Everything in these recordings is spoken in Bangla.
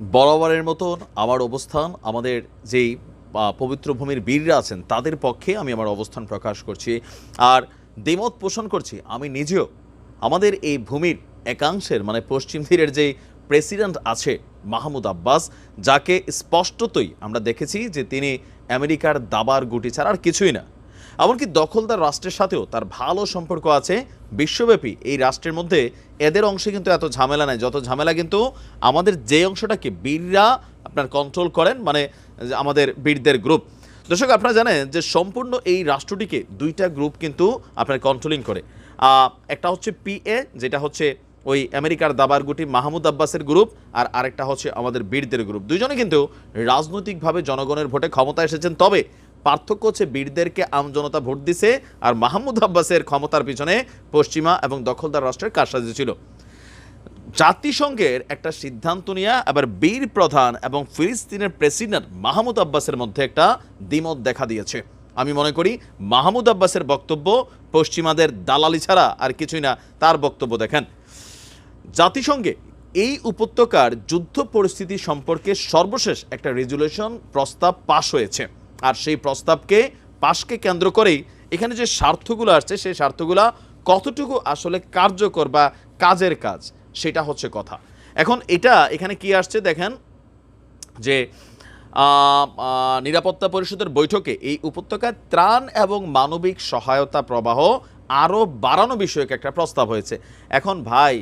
বরাবরের মতন আমার অবস্থান, আমাদের যেই পবিত্র ভূমির বীররা আছেন, তাদের পক্ষে আমি আমার অবস্থান প্রকাশ করছি। আর দ্বিমত পোষণ করছি, আমি নিজেও। আমাদের এই ভূমির একাংশের মানে পশ্চিম তীরের যে প্রেসিডেন্ট আছে, মাহমুদ আব্বাস, যাকে স্পষ্টতই আমরা দেখেছি যে তিনি আমেরিকার দাবার গুটি ছাড়া আর কিছুই না। এমনকি দখলদার রাষ্ট্রের সাথেও তার ভালো সম্পর্ক আছে। বিশ্বব্যাপী এই রাষ্ট্রের মধ্যে এদের অংশে কিন্তু এত ঝামেলা নাই। যত ঝামেলা কিন্তু আমাদের যে অংশটাকে বীররা আপনার কন্ট্রোল করেন মানে আমাদের বীরদের গ্রুপ দর্শক, আপনারা জানেন যে সম্পূর্ণ এই রাষ্ট্রটিকে দুইটা গ্রুপ কিন্তু আপনার কন্ট্রোলিং করে। একটা হচ্ছে পিএ যেটা হচ্ছে ওই আমেরিকার দাবার গুটি মাহমুদ আব্বাসের গ্রুপ আর আরেকটা হচ্ছে আমাদের বীরদের গ্রুপ দুজনে কিন্তু রাজনৈতিকভাবে জনগণের ভোটে ক্ষমতা এসেছেন। তবে পার্থক্য হচ্ছে বীরদেরকে আমজনতা ভোট দিছে আর মাহমুদ আব্বাসের ক্ষমতার পিছনে পশ্চিমা এবং দখলদার রাষ্ট্রের কারসাজি ছিল। জাতিসংঘের একটা সিদ্ধান্ত নিয়ে আবার বীর প্রধান এবং ফিলিস্তিনের প্রেসিডেন্ট মাহমুদ আব্বাসের মধ্যে একটা দ্বিমত দেখা দিয়েছে। আমি মনে করি মাহমুদ আব্বাসের বক্তব্য পশ্চিমাদের দালালি ছাড়া আর কিছুই না, তার বক্তব্য দেখেন। জাতিসংঘে এই উপত্যকার যুদ্ধ পরিস্থিতি সম্পর্কে সর্বশেষ একটা রেজুলেশন প্রস্তাব পাশ হয়েছে। আর সেই প্রস্তাবকে পাশকে কেন্দ্র করেই এখানে যে স্বার্থগুলো আসছে, সেই স্বার্থগুলো কতটুকু আসলে কার্যকর বা কাজের কাজ, সেটা হচ্ছে কথা। এখন এটা এখানে কি আসছে দেখেন, যে নিরাপত্তা পরিষদের বৈঠকে এই উপত্যকায় ত্রাণ এবং মানবিক সহায়তা প্রবাহ আরও বাড়ানো বিষয়ক একটা প্রস্তাব হয়েছে। এখন ভাই,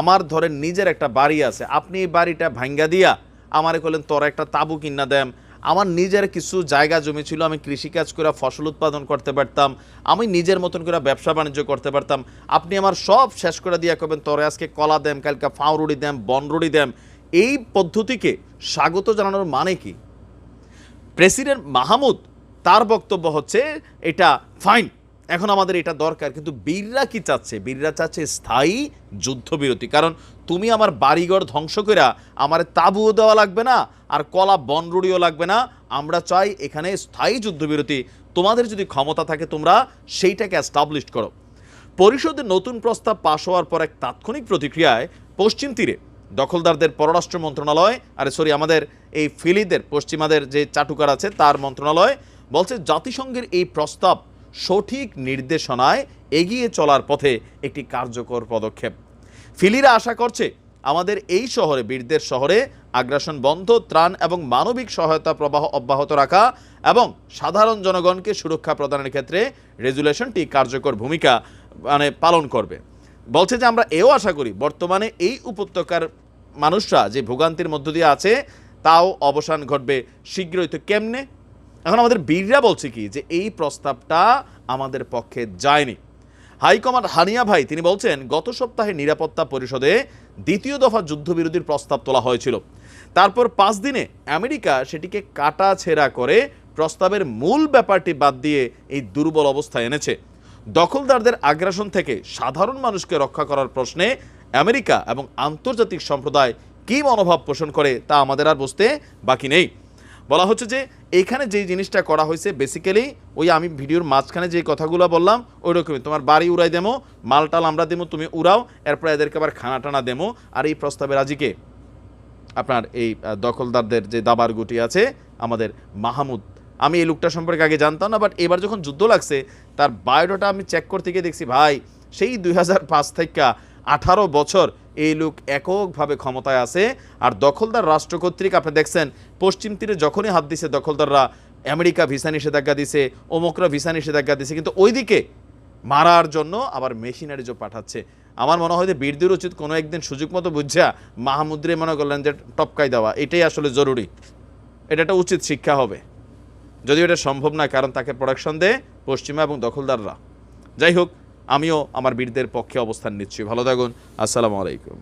আমার ধরেন নিজের একটা বাড়ি আছে, আপনি এই বাড়িটা ভাঙ্গা দিয়া আমারে করলেন তোর একটা তাবু কিনা দেন। আমার নিজের কিছু জায়গা জমি ছিল, আমি কৃষিকাজ করে ফসল উৎপাদন করতে পারতাম, আমি নিজের মতন করে ব্যবসা বাণিজ্য করতে পারতাম। আপনি আমার সব শেষ করে দিয়ে কবেন, তরে আজকে কলা দেন কালকে ফাউরুড়ি দেন বনরুড়ি দেন এই পদ্ধতিকে স্বাগত জানানোর মানে কি? প্রেসিডেন্ট মাহমুদ, তার বক্তব্য হচ্ছে, এটা ফাইন এখন আমাদের এটা দরকার, কিন্তু বীররা কি চাচ্ছে? বীররা চাচ্ছে স্থায়ী যুদ্ধবিরতি। কারণ তুমি আমার বাড়িঘর ধ্বংস করে আমার তাবুও দেওয়া লাগবে না, আর কলা বনরুড়িও লাগবে না। আমরা চাই এখানে স্থায়ী যুদ্ধবিরতি। তোমাদের যদি ক্ষমতা থাকে তোমরা সেইটাকে অ্যাস্টাবলিশ করো। পরিষদের নতুন প্রস্তাব পাশ হওয়ার পর এক তাৎক্ষণিক প্রতিক্রিয়ায় পশ্চিম তীরে দখলদারদের পররাষ্ট্র মন্ত্রণালয়, আর সরি, আমাদের এই ফিলিদের, পশ্চিমাদের যে চাটুকার আছে, তার মন্ত্রণালয় বলছে জাতিসংঘের এই প্রস্তাব সঠিক নির্দেশনায় এগিয়ে চলার পথে একটি কার্যকর পদক্ষেপ। ফিলিরা আশা করছে, আমাদের এই শহরে, বীরদের শহরে আগ্রাসন বন্ধ, ত্রাণ এবং মানবিক সহায়তা প্রবাহ অব্যাহত রাখা এবং সাধারণ জনগণকে সুরক্ষা প্রদানের ক্ষেত্রে রেজুলেশনটি কার্যকর ভূমিকা মানে পালন করবে। বলছে যে, আমরা এও আশা করি, বর্তমানে এই উপত্যকার মানুষরা যে ভোগান্তির মধ্য দিয়ে আছে, তাও অবসান ঘটবে শীঘ্রই। তো কেমনে এখন আমাদের বীররা বলছে কি যে এই প্রস্তাবটা আমাদের পক্ষে যায়নি। হাইকমান্ড হানিয়া ভাই তিনি বলছেন, গত সপ্তাহে নিরাপত্তা পরিষদে দ্বিতীয় দফা যুদ্ধবিরতির প্রস্তাব তোলা হয়েছিল। তারপর পাঁচ দিনে আমেরিকা সেটিকে কাটা ছেঁড়া করে প্রস্তাবের মূল ব্যাপারটি বাদ দিয়ে এই দুর্বল অবস্থায় এনেছে। দখলদারদের আগ্রাসন থেকে সাধারণ মানুষকে রক্ষা করার প্রশ্নে আমেরিকা এবং আন্তর্জাতিক সম্প্রদায় কী মনোভাব পোষণ করে তা আমাদের আর বুঝতে বাকি নেই। বলা হচ্ছে যে এখানে যেই জিনিসটা করা হয়েছে বেসিক্যালি ওই আমি ভিডিওর মাঝখানে যে কথাগুলো বললাম ওই রকমই তোমার বাড়ি উড়াই দেমো, মালটাল আমরা দেবো তুমি উড়াও, এরপর এদেরকে আবার খানা টানা দেমো। আর এই প্রস্তাবে রাজিকে আপনার এই দখলদারদের যে দাবার গুটি আছে, আমাদের মাহমুদ। আমি এই লোকটা সম্পর্কে আগে জানতাম না বাট এবার যখন যুদ্ধ লাগছে, তার বায়োডাটা আমি চেক করতে গিয়ে দেখছি, ভাই, সেই দুই হাজার পাঁচ থেকে আঠারো বছর এই লোক এককভাবে ক্ষমতায় আছে। আর দখলদার রাষ্ট্র কর্তৃক আপনি দেখছেন, পশ্চিম তীরে যখনই হাত দিছে দখলদাররা, আমেরিকা ভিসা নিষেধাজ্ঞা দিছে, ওমকরা ভিসা নিষেধাজ্ঞা দিছে, কিন্তু ওইদিকে মারার জন্য আবার মেশিনারি যে পাঠাচ্ছে। আমার মনে হয় যে বীরদের উচিত কোনো একদিন সুযোগ মতো বুঝা মাহমুদ্রে মনে করলেন যে টপকাই দেওয়া, এটাই আসলে জরুরি। এটা একটা উচিত শিক্ষা হবে। যদিও এটা সম্ভব নয়, কারণ তাকে প্রোডাকশন দেয় পশ্চিমা এবং দখলদাররা। যাই হোক আমিও আমার বীরদের পক্ষে অবস্থান নিচ্ছি। ভালো থাকুন। আসসালামু আলাইকুম।